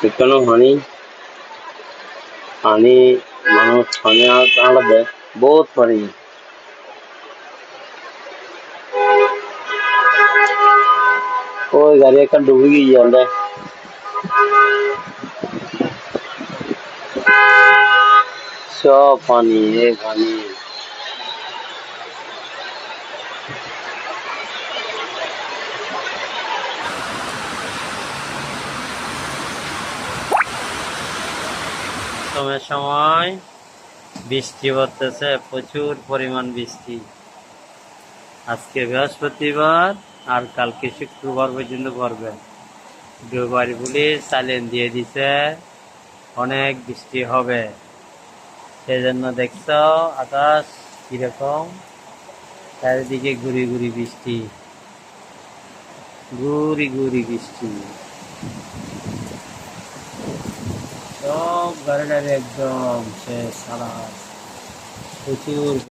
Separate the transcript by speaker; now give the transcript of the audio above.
Speaker 1: पिकनो हानि हानि मानो छाने आड़ बहुत बड़ी कोई गाड़ी एक डूबी गई जाता है सब पानी ये पानी সময় সময় বৃষ্টি পড়তেছে, প্রচুর পরিমাণ বৃষ্টি। আজকে বৃহস্পতিবার আর কালকে শুক্রবার পর্যন্ত দুবারই পুলিশ সাইলেন দিয়ে দিছে, অনেক বৃষ্টি হবে। সেজন্য দেখছ, আকাশ কীরকম, চারিদিকে গুড়ি গুড়ি বৃষ্টি। গুড়ি গুড়ি বৃষ্টি। એકદમ ગાર્ડન એકદમ છે સરસ. પૃથ્વી